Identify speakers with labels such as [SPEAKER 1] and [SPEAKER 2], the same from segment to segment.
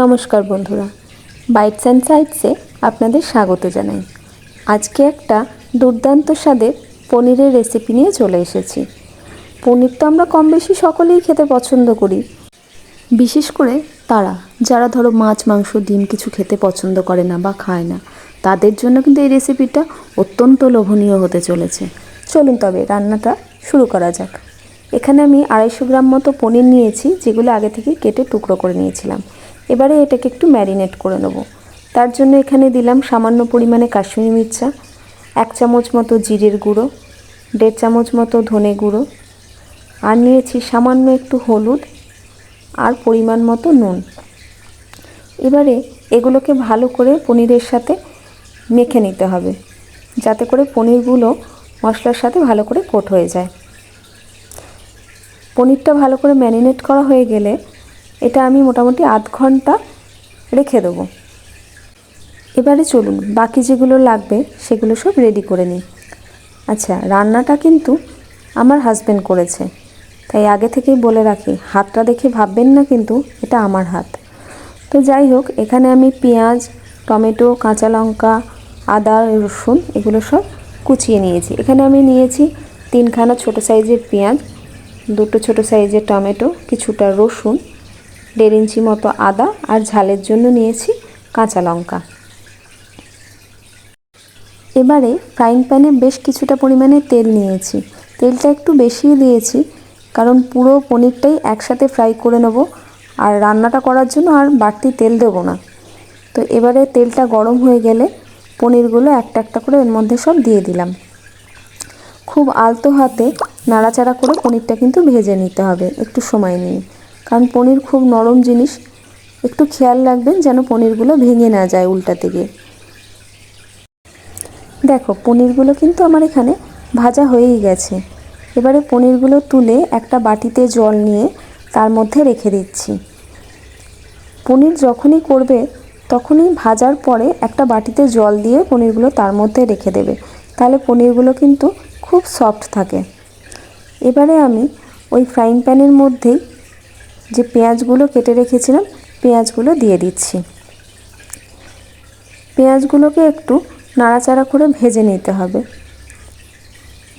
[SPEAKER 1] নমস্কার বন্ধুরা। Bytes and সাইটসে আপনাদের স্বাগত জানাই। আজকে একটা দুর্দান্ত স্বাদের পনিরের রেসিপি নিয়ে চলে এসেছি। পনির তো আমরা কম বেশি সকলেই খেতে পছন্দ করি। বিশেষ করে তারা, যারা ধরো মাছ, মাংস, ডিম কিছু খেতে পছন্দ করে না বা খায় না, তাদের জন্য কিন্তু এই রেসিপিটা অত্যন্ত লোভনীয় হতে চলেছে। চলুন তবে রান্নাটা শুরু করা যাক। এখানে আমি আড়াইশো গ্রাম মতো পনির নিয়েছি, যেগুলো আগে থেকে কেটে টুকরো করে নিয়েছিলাম। এবারে এটাকে একটু ম্যারিনেট করে নেব। তার জন্য এখানে দিলাম সামান্য পরিমাণে কাশ্মীরি মির্চা, এক চামচ মতো জিরের গুঁড়ো, দেড় চামচ মতো ধনে গুঁড়ো, আর নিয়েছি সামান্য একটু হলুদ আর পরিমাণ মতো নুন। এবারে এগুলোকে ভালো করে পনিরের সাথে মেখে নিতে হবে, যাতে করে পনিরগুলো মশলার সাথে ভালো করে কোট হয়ে যায়। পনিরটা ভালো করে ম্যারিনেট করা হয়ে গেলে এটা আমি মোটামুটি আধ ঘণ্টা রেখে দেবো। এবারে চলুন, বাকি যেগুলো লাগবে সেগুলো সব রেডি করে নিই। আচ্ছা রান্নাটা কিন্তু আমার হাজব্যান্ড করেছে। তাই আগে থেকেই বলে রাখি, হাতটা দেখে ভাববেন না কিন্তু এটা আমার হাত। তো যাই হোক, এখানে আমি পেঁয়াজ, টমেটো, কাঁচা লঙ্কা, আদা, রসুন এগুলো সব কুচিয়ে নিয়েছি। এখানে আমি নিয়েছি তিনখানা ছোট সাইজের পেঁয়াজ, দুটো ছোট সাইজের টমেটো, কিছুটা রসুন দেড় ইঞ্চি মতো আদা আর ঝালের জন্য নিয়েছি কাঁচা লঙ্কা। এবারে ফ্রাইং প্যানে বেশ কিছুটা পরিমাণে তেল নিয়েছি। তেলটা একটু বেশিই দিয়েছি, কারণ পুরো পনিরটাই একসাথে ফ্রাই করে নেব আর রান্নাটা করার জন্য আর বাড়তি তেল দেবো না। তো এবারে তেলটা গরম হয়ে গেলে পনিরগুলো একটা একটা করে এর মধ্যে সব দিয়ে দিলাম। খুব আলতো হাতে নাড়াচাড়া করে পনিরটা কিন্তু ভেজে নিতে হবে, একটু সময় নিয়ে। কারণ পনির খুব নরম জিনিস। একটু খেয়াল রাখবেন যেন পনিরগুলো ভেঙে না যায় উল্টাতে গিয়ে দেখো, পনিরগুলো কিন্তু আমার এখানে ভাজা হয়েই গেছে। এবারে পনিরগুলো তুলে একটা বাটিতে জল নিয়ে তার মধ্যে রেখে দিচ্ছি। পনির যখনই করবে, তখনই ভাজার পরে একটা বাটিতে জল দিয়ে পনিরগুলো তার মধ্যে রেখে দেবে। তাহলে পনিরগুলো কিন্তু খুব সফট থাকে। এবারে আমি ওই ফ্রাইং প্যানের মধ্যেই যে পেঁয়াজগুলো কেটে রেখেছিলাম, পেঁয়াজগুলো দিয়ে দিচ্ছি। পেঁয়াজগুলোকে একটু নাড়াচাড়া করে ভেজে নিতে হবে।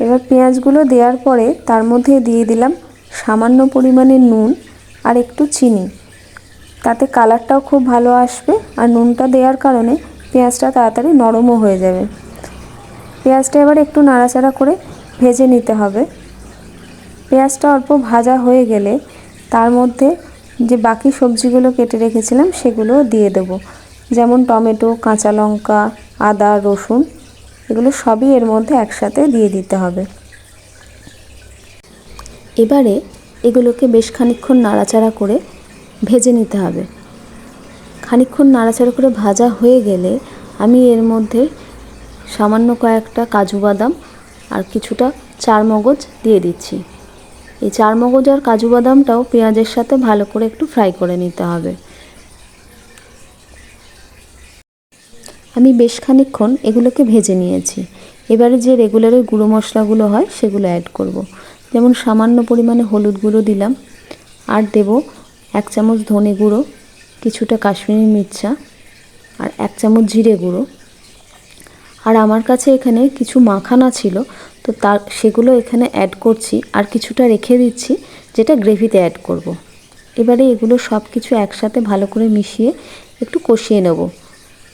[SPEAKER 1] এবার পেঁয়াজগুলো দেওয়ার পরে তার মধ্যে দিয়ে দিলাম সামান্য পরিমাণে নুন আর একটু চিনি। তাতে কালারটাও খুব ভালো আসবে আর নুনটা দেওয়ার কারণে পেঁয়াজটা তাড়াতাড়ি নরমও হয়ে যাবে। পেঁয়াজটা এবার একটু নাড়াচাড়া করে ভেজে নিতে হবে। পেঁয়াজটা অল্প ভাজা হয়ে গেলে তার মধ্যে যে বাকি সবজিগুলো কেটে রেখেছিলাম সেগুলো দিয়ে দেব। যেমন টমেটো, কাঁচা লঙ্কা, আদা, রসুন, এগুলো সবই এর মধ্যে একসাথে দিয়ে দিতে হবে। এবারে এগুলোকে বেশ খানিক্ষণ নাড়াচাড়া করে ভেজে নিতে হবে। খানিক্ষণ নাড়াচাড়া করে ভাজা হয়ে গেলে আমি এর মধ্যে সামান্য কয়েকটা কাজু বাদাম আর কিছুটা চারমগজ দিয়ে দিচ্ছি। এই চার মগজ আর কাজু বাদামটাও পেঁয়াজের সাথে ভালো করে একটু ফ্রাই করে নিতে হবে। আমি বেশ খানিক্ষণ এগুলোকে ভেজে নিয়েছি। এবারে যে রেগুলারের গুঁড়ো মশলাগুলো হয় সেগুলো অ্যাড করব। যেমন সামান্য পরিমাণে হলুদ গুঁড়ো দিলাম। আর দেব এক চামচ ধনে গুঁড়ো, কিছুটা কাশ্মীরি মির্চা, আর এক চামচ জিরে গুঁড়ো। আর আমার কাছে এখানে কিছু মাখানা ছিল, তো তার, সেগুলো এখানে অ্যাড করছি আর কিছুটা রেখে দিচ্ছি, যেটা গ্রেভিতে অ্যাড করব। এবারে এগুলো সব কিছু একসাথে ভালো করে মিশিয়ে একটু কষিয়ে নেব,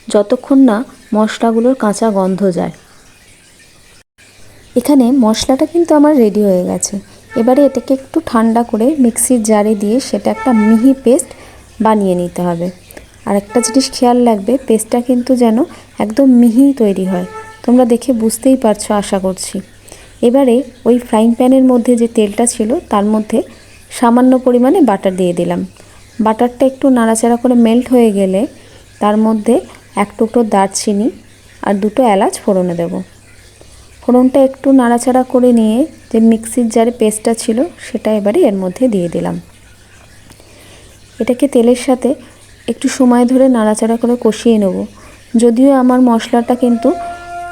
[SPEAKER 1] যতক্ষণ না মশলাগুলোর কাঁচা গন্ধ যায়। এখানে মশলাটা কিন্তু আমার রেডি হয়ে গেছে। এবারে এটাকে একটু ঠান্ডা করে মিক্সির জারে দিয়ে সেটা একটা মিহি পেস্ট বানিয়ে নিতে হবে। আর একটা জিনিস খেয়াল রাখবে, পেস্টটা কিন্তু যেন একদম মিহি তৈরি হয়। তোমরা দেখে বুঝতেই পারছ, আশা করছি। এবারে ওই ফ্রাইং প্যানের মধ্যে যে তেলটা ছিল, তার মধ্যে সামান্য পরিমাণে বাটার দিয়ে দিলাম। বাটারটা একটু নাড়াচাড়া করে মেল্ট হয়ে গেলে তার মধ্যে এক টুকরো দারচিনি আর দুটো এলাচ ফোড়নে দেব। ফোড়নটা একটু নাড়াচাড়া করে নিয়ে যে মিক্সির জারে পেস্টটা ছিল, সেটা এবারে এর মধ্যে দিয়ে দিলাম। এটাকে তেলের সাথে একটু সময় ধরে নাড়াচাড়া করে কষিয়ে নেব। যদিও আমার মশলাটা কিন্তু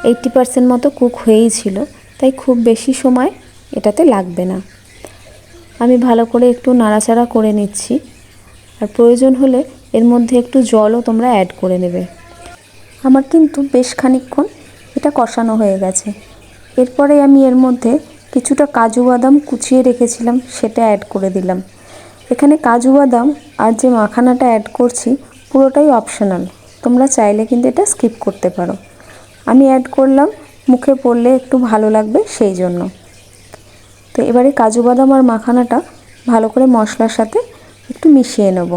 [SPEAKER 1] এইট্টি পারসেন্ট মতো কুক হয়েই ছিল, তাই খুব বেশি সময় এটাতে লাগবে না। আমি ভালো করে একটু নাড়াচাড়া করে নিচ্ছি। আর প্রয়োজন হলে এর মধ্যে একটু জলও তোমরা অ্যাড করে নেবে। আমার কিন্তু বেশ খানিকক্ষণ এটা কষানো হয়ে গেছে। এরপরে আমি এর মধ্যে কিছুটা কাজু বাদাম কুচিয়ে রেখেছিলাম, সেটা অ্যাড করে দিলাম। এখানে কাজু বাদাম আর যে মাখানাটা অ্যাড করছি, পুরোটাই অপশনাল তোমরা চাইলে কিন্তু এটা স্কিপ করতে পারো। আমি অ্যাড করলাম, মুখে পড়লে একটু ভালো লাগবে সেই জন্য। তো এবারে কাজু বাদাম আর মাখানাটা ভালো করে মশলার সাথে একটু মিশিয়ে নেব।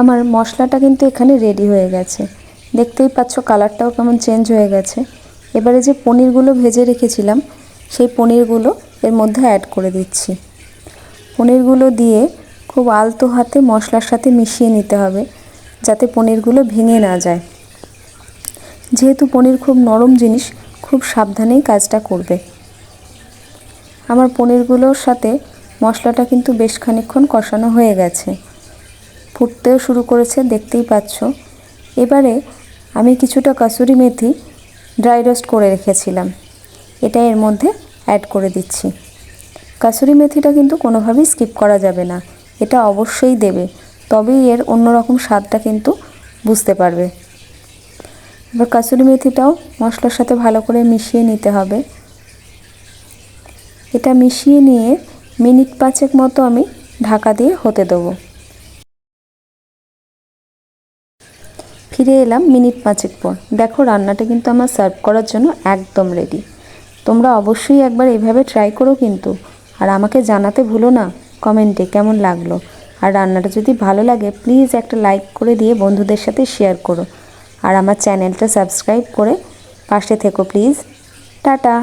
[SPEAKER 1] আমার মশলাটা কিন্তু এখানে রেডি হয়ে গেছে। দেখতেই পাচ্ছ কালারটাও কেমন চেঞ্জ হয়ে গেছে। এবারে যে পনিরগুলো ভেজে রেখেছিলাম, সেই পনিরগুলো এর মধ্যে অ্যাড করে দিচ্ছি। পনিরগুলো দিয়ে খুব আলতো হাতে মশলার সাথে মিশিয়ে নিতে হবে, যাতে পনিরগুলো ভেঙে না যায়। যেহেতু পনির খুব নরম জিনিস, খুব সাবধানেই কাজটা করবে। আমার পনিরগুলোর সাথে মশলাটা কিন্তু বেশ খানিকক্ষণ কষানো হয়ে গেছে। ফুটতেও শুরু করেছে, দেখতেই পাচ্ছ। এবারে আমি কিছুটা কাসুরি মেথি ড্রাই রোস্ট করে রেখেছিলাম। এটা এর মধ্যে অ্যাড করে দিচ্ছি। কাসুরি মেথিটা কিন্তু কোনোভাবেই স্কিপ করা যাবে না। এটা অবশ্যই দেবে। তবেই এর অন্যরকম স্বাদটা কিন্তু বুঝতে পারবে। এবার কাসুরি মেথিটাও মশলার সাথে ভালো করে মিশিয়ে নিতে হবে। এটা মিশিয়ে নিয়ে মিনিট পাঁচেক মতো আমি ঢাকা দিয়ে হতে দেবো। ফিরে এলাম মিনিট পাঁচেক পর। দেখো রান্নাটা কিন্তু আমার সার্ভ করার জন্য একদম রেডি তোমরা অবশ্যই একবার এইভাবে ট্রাই করো কিন্তু। আর আমাকে জানাতে ভুলো না কমেন্টে কেমন লাগল। আর রান্নাটা যদি ভালো লাগে প্লিজ একটা লাইক করে দিয়ে বন্ধুদের সাথে শেয়ার করো। আর আমার চ্যানেলটা সাবস্ক্রাইব করে পাশে থেকো প্লিজ টাটা।